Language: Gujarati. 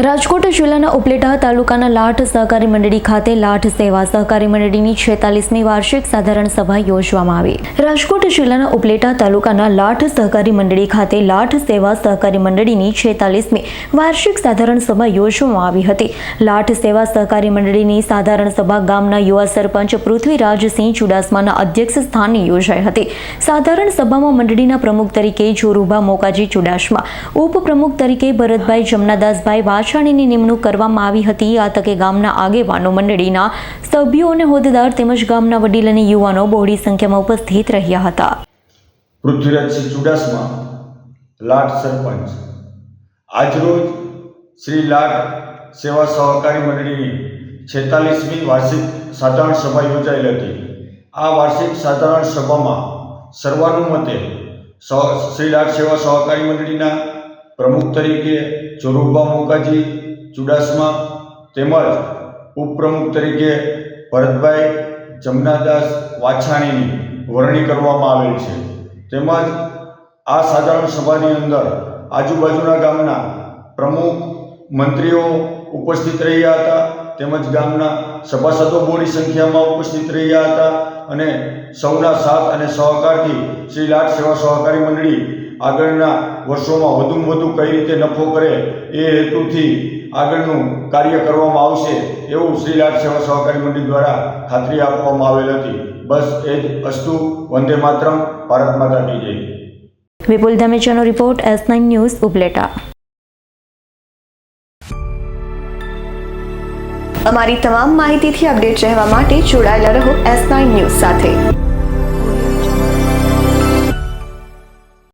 રાજકોટ જિલ્લાના ઉપલેટા તાલુકાના લાઠ સહકારી મંડળી ખાતે લાઠ સેવા સહકારી મંડળીની છેતાલીસમી વાર્ષિક સાધારણ સભા યોજવામાં આવી. રાજકોટ જિલ્લાના ઉપલેટા તાલુકાના લાઠ સહકારી મંડળી ખાતે લાઠ સેવા સહકારી મંડળીની છેતાલીસમી વાર્ષિક સાધારણ સભા યોજવામાં આવી હતી. લાઠ સેવા સહકારી મંડળીની સાધારણ સભા ગામના યુવા સરપંચ પૃથ્વીરાજસિંહ ચુડાસમાના અધ્યક્ષ સ્થાને યોજાઈ હતી. સાધારણ સભામાં મંડળીના પ્રમુખ તરીકે જોરુભા મોકાજી ચુડાસમા, ઉપપ્રમુખ તરીકે ભરતભાઈ જમનાદાસભાઈ વાછાણીની નિમણૂક કરવામાં આવી હતી. આ તકે ગામના આગેવાનો મંડળીના સભ્યો અને હોદ્દેદાર તેમજ ગામના વડીલ અને યુવાનો બહોળી સંખ્યામાં ઉપસ્થિત રહ્યા હતા. પૃથ્વીરાજસિંહ ચુડાસમા લાટ સરપંચ. આજરોજ શ્રી લાટ સેવા સહકારી મંડળીની છેતાલીસમી વાર્ષિક સાધારણ સભા યોજાયેલ હતી. આ વાર્ષિક સાધારણ સભામાં સર્વાનુમતે શ્રી લાટ સેવા સહકારી મંડળીના પ્રમુખ તરીકે ચોરુબા મોકાજી ચુડાસમા તેમજ ઉપપ્રમુખ તરીકે ભરતભાઈ જમનાદાસ વાછાણીની વરણી કરવામાં આવેલ છે. તેમજ આ સાધારણ સભાની અંદર આજુબાજુના ગામના પ્રમુખ મંત્રીઓ ઉપસ્થિત રહ્યા હતા, તેમજ ગામના સભાસદો બોડી સંખ્યામાં ઉપસ્થિત રહ્યા હતા અને સૌના સાથ અને સહકારથી શ્રી લાટ સેવા સહકારી મંડળી આગળના વર્ષોમાં વધુમાં વધુ કઈ રીતે નફો કરે એ હેતુથી આગળનું કાર્ય કરવામાં આવશે એવું શ્રી લાટ સેવા સહકારી મંડળ દ્વારા ખાતરી આપવામાં આવેલ હતી. બસ એ જ અસ્તુ. વંદે માતરમ. ભારત માતા કી જય. Vipul ધમેચાનો report S nine news Upleta. અમારી તમામ માહિતીથી અપડેટ રહેવા માટે જોડાયેલા રહો એસ નાઇન ન્યૂઝ સાથે.